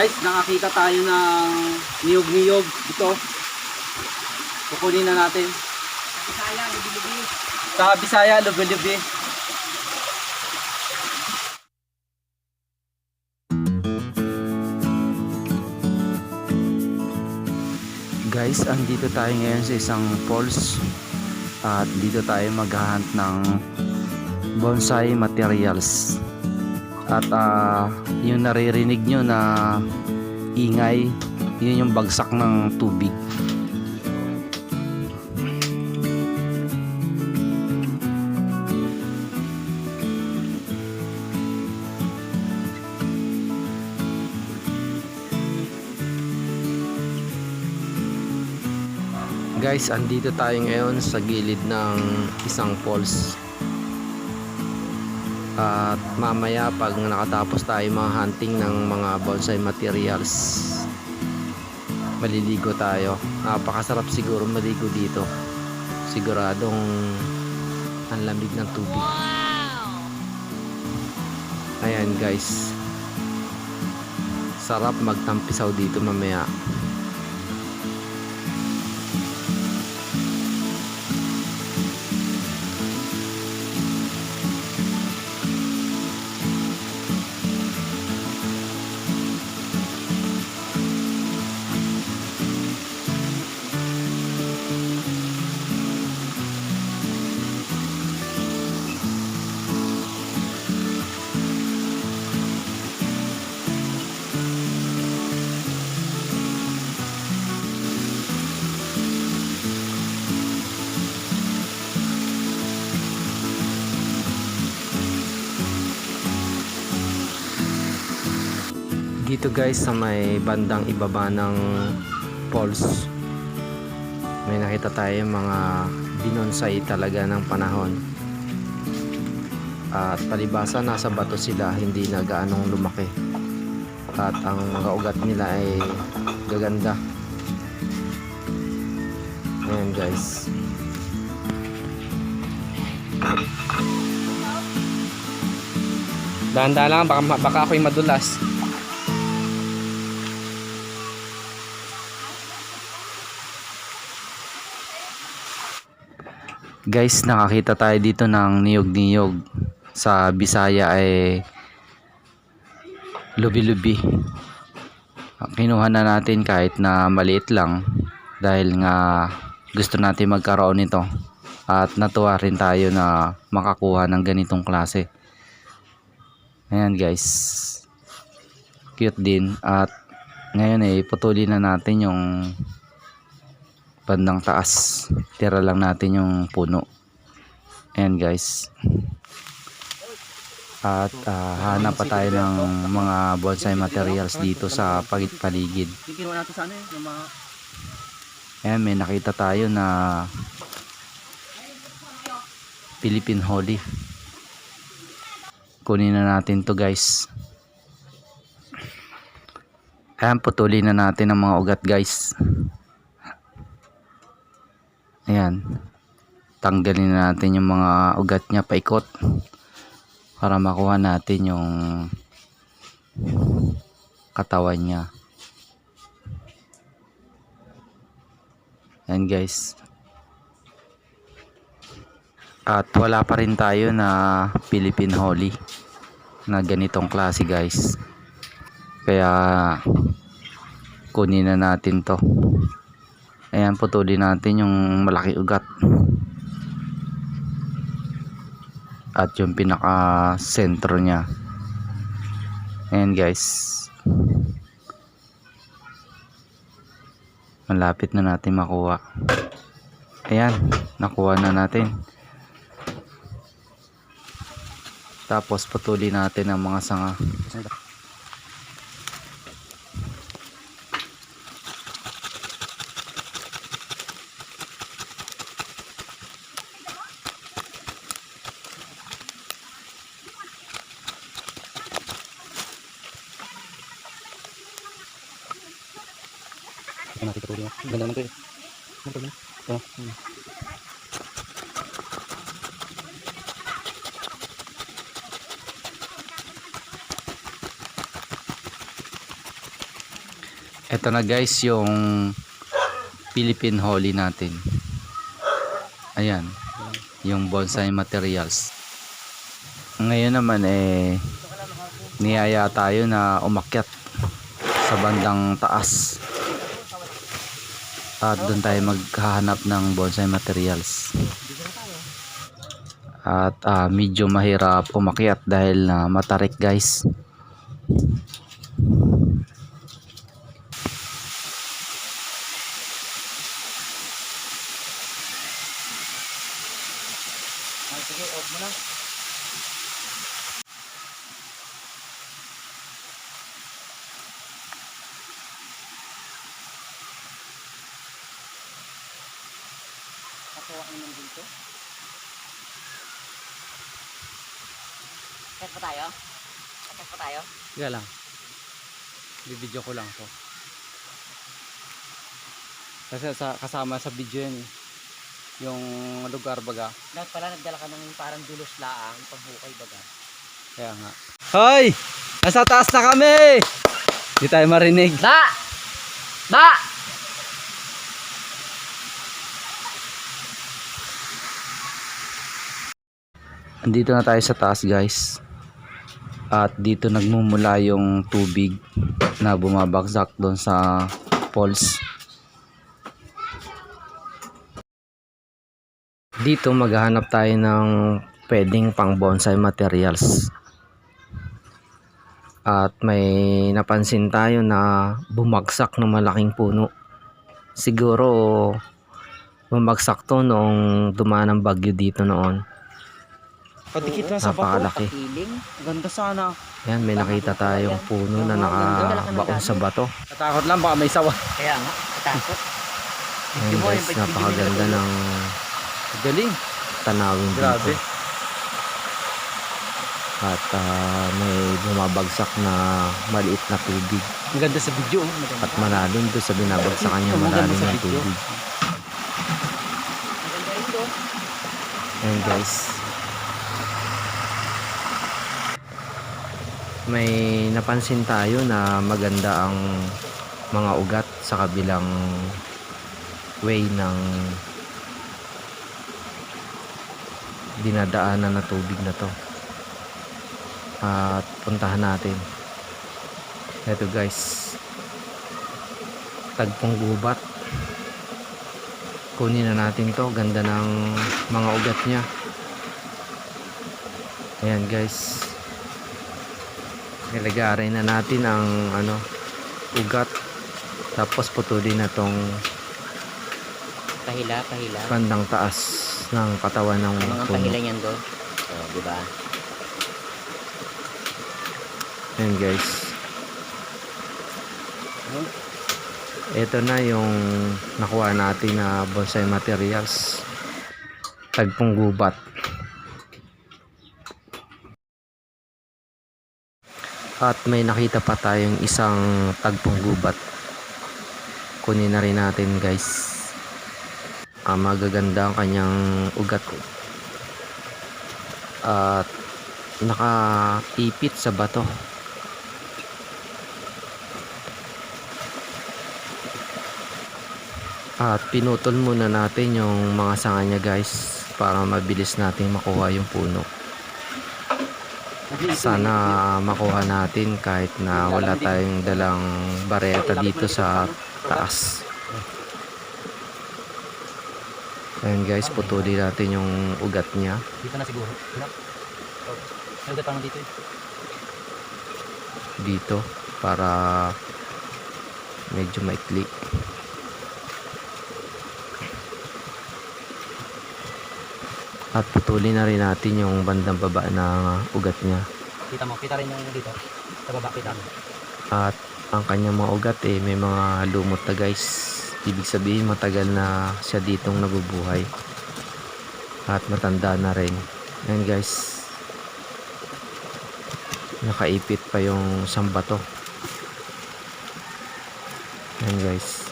Guys, nakakita tayo ng niyog-niyog dito. Kukunin na natin. Bisaya, lubi-lubi. Sa Bisaya, lubi-lubi. Guys, andito tayo ngayon sa isang falls at dito tayo maghahunt ng bonsai materials at ah, yung naririnig nyo na ingay yun yung bagsak ng tubig Guys, andito tayo ngayon sa gilid ng isang falls. At mamaya pag nakatapos tayo mga hunting ng mga bonsai materials, maliligo tayo. Napakasarap siguro maligo dito. Siguradong ang lamig ng tubig. Ayan guys. Sarap magtampisaw dito mamaya. Dito guys sa may bandang ibaba ng falls. May nakita tayo mga binonsai talaga ng panahon. At palibasa nasa bato sila hindi na gaanong lumaki. At ang mga ugat nila ay gaganda. Ayan guys. Dahan-dahan lang baka, baka ako'y madulas Guys, nakakita tayo dito ng niyog-niyog. Sa Bisaya ay lubi-lubi. Kinuha na natin kahit na maliit lang dahil nga gusto natin magkaroon nito. At natuwa rin tayo na makakuha ng ganitong klase. Ayan guys. Cute din. At ngayon eh, putulin na natin yung bandang taas. Tira lang natin yung puno. Ayan guys. At ah, hanap pa tayo ng mga bonsai materials dito sa paligid. Eh, ayan may nakita tayo na Philippine Holly kunin na natin to guys. Ayan putulin na natin ang mga ugat guys Ayan. Tanggalin na natin yung mga ugat niya paikot para makuha natin yung katawan niya. Ayan guys. At wala pa rin tayo na Philippine Holly na ganitong klase guys. Kaya kunin na natin to. Ayan, putulin natin yung malaki ugat. At yung pinaka sentro niya. Ayan guys. Malapit na natin makuha. Ayan, nakuha na natin. Tapos putulin natin ang mga sanga. Natin patuloy. Ganda naman ito eh. Ano problema? Ito. Hmm. Ito na guys yung Philippine Holly natin. Ayan. Yung bonsai materials. Ngayon naman eh niyaya tayo na umakyat sa bandang taas. At doon tayo maghahanap ng bonsai materials. At ah, medyo mahirap umakyat dahil na matarik guys. Sige, off mo na. Dito. Test pa tayo? Test pa tayo? Sige lang. Bibidyo ko lang to. Kasi sa, kasama sa video yan eh. Yung lugar baga. Dapat pala nagdala ka ng parang dulos laang pagbukay baga. Kaya nga. Hoy! Nasa taas na kami! Hindi tayo marinig. Da! Da! Andito na tayo sa taas guys. At dito nagmumula yung tubig na bumabagsak doon sa falls. Dito maghahanap tayo ng pwedeng pang bonsai materials. At may napansin tayo na bumagsak na malaking puno. Siguro bumagsak to noong dumaan ng bagyo dito noon. Na sa bato. Napakalaki. Pakiling. Ganda sana. Yan, may nakita tayong puno na nakabaon sa bato. Natakot lang baka may sawa. Kaya nga, katakot. Yan guys, napakaganda ng Galing. tanawin Grabe. dito. At ah, may bumabagsak na maliit na tubig. Ang ganda sa video. oh. Maganda. At malalim doon sa binabagsakan niya malalim na tubig. Maganda rin doon. Yan guys. May napansin tayo na maganda ang mga ugat sa kabilang way ng dinadaanan na tubig na to. At puntahan natin. Ito guys. Tagpong gubat. Kunin na natin to. Ganda ng mga ugat niya. Ayan guys. Nilagay na natin ang ano ugat. Tapos putulin na tong Pahila, pahila. bandang taas ng katawan ng Ang mga puno. pahila niyan doon. Oh, di ba? Ayan guys. Ito na yung nakuha natin na bonsai materials. Tagpong gubat. At may nakita pa tayong isang tagpong gubat. Kunin na rin natin guys. Ah, magaganda ang kanyang ugat. At nakaipit sa bato. At pinutol muna natin yung mga sanga niya guys para mabilis nating makuha yung puno. Sana makuha natin kahit na wala tayong dalang bareta dito sa taas. Ayan guys, putuli natin yung ugat niya. Dito na siguro. May ugat naman dito eh. dito para medyo maikli. At putulin na rin natin yung bandang baba na ugat niya. Kita mo. Kita rin yung dito. Sa baba kita mo. At ang kanyang mga ugat eh may mga lumot na guys. Ibig sabihin matagal na siya ditong nabubuhay. At matanda na rin. Yan guys. Nakaipit pa yung sambato. Yan guys.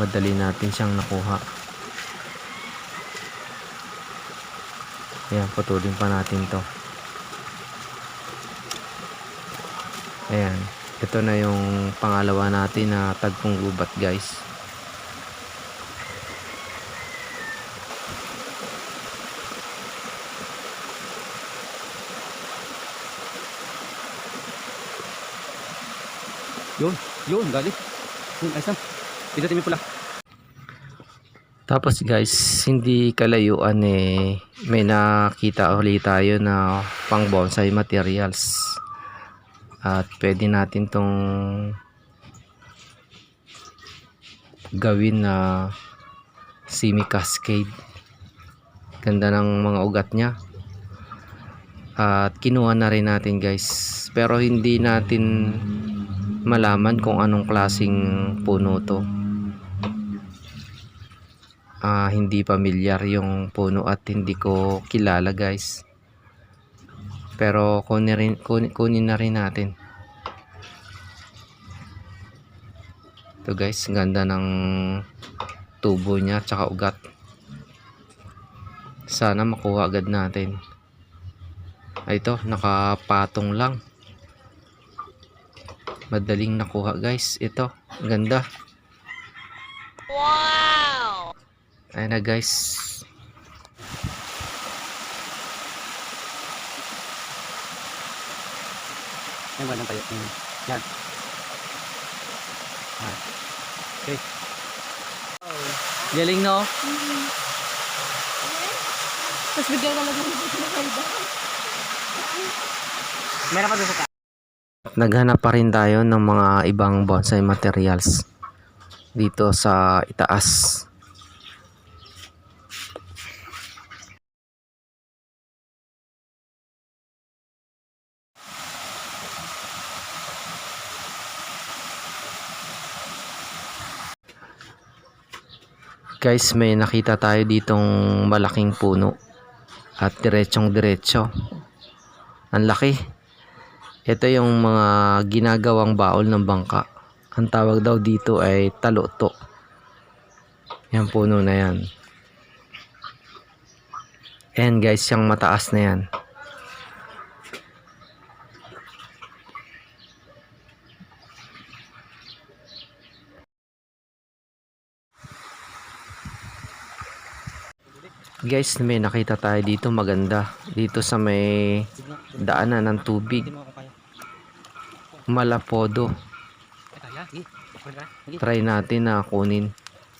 Madali natin siyang nakuha. Ayan, putulin pa natin to. Ayan. Ito na yung pangalawa natin na tagpong gubat guys. Yun, yun, gali. Yun, ayos na. Dito timi pula. Tapos guys, hindi kalayuan eh, may nakita ulit tayo na pang bonsai materials. At pwede natin tong gawin na semi cascade. Ganda ng mga ugat niya. At kinuha na rin natin guys. Pero hindi natin malaman kung anong klasing puno to ah, hindi pamilyar yung puno at hindi ko kilala guys. Pero kunin, rin, kunin, kunin na rin natin. Ito guys ganda ng tubo niya tsaka ugat. Sana makuha agad natin. Ay ito nakapatong lang. Madaling nakuha guys. Ito ganda Ayan na guys. Yan, walang tayo. Yan. Yan. Ah. Okay. Galing no? Tapos bigla na lang. Meron pa doon sa taas. Naghanap pa rin tayo ng mga ibang bonsai materials dito sa itaas. Guys, may nakita tayo ditong malaking puno at diretsong diretso. Ang laki. Ito yung mga ginagawang baol ng bangka. Ang tawag daw dito ay taloto. Yan puno na yan. And guys, yung mataas na yan. Guys, may nakita tayo dito maganda. Dito sa may daanan ng tubig. Malapodo. Try natin na kunin.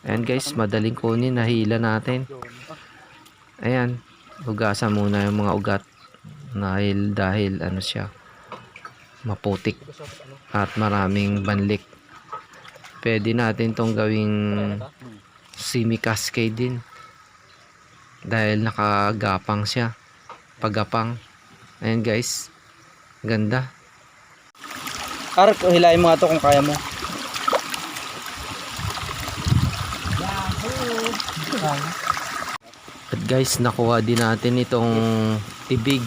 Ayan guys, madaling kunin, nahila natin. Ayan, hugasan muna yung mga ugat. Dahil, dahil ano siya, maputik at maraming banlik. Pwede natin tong gawing semi cascade din. Dahil nakagapang siya. Pagapang. Ayan guys, ganda. Arap, hilahin mo nga to kung kaya mo. At guys, nakuha din natin itong tibig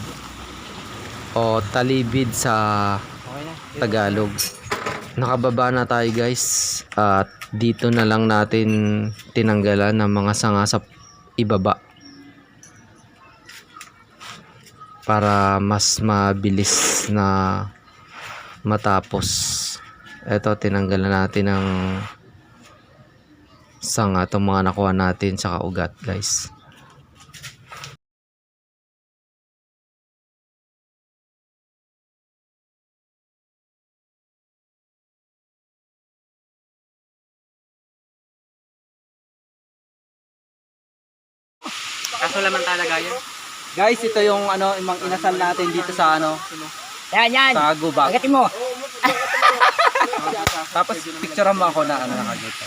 o talibid sa. Tagalog. Nakababa na tayo guys at dito na lang natin tinanggalan ng mga sanga sa ibaba para mas mabilis na matapos. Ito tinanggalan natin ng sanga itong mga nakuha natin sa kaugat guys. Kaso laman talaga yun. Guys, ito yung ano, imang inasal natin dito sa ano, Yan, yan. sa gubak. Agatin mo. Tapos picturean mo ako na ano nakagita.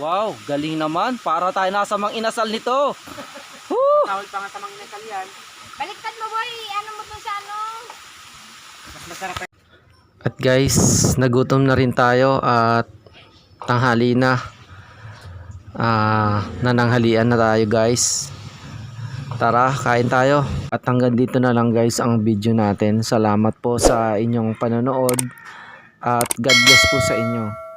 Wow, galing naman. Para tayo nasa mang inasal nito. Tawag pa nga sa mga inasal yan. Baliktad mo, boy. Ano mo to sa ano? Mas masarap At guys, nagutom na rin tayo at tanghali na. Ah, nananghalian na tayo guys. Tara, kain tayo. At hanggang dito na lang guys ang video natin. Salamat po sa inyong panonood at God bless po sa inyo.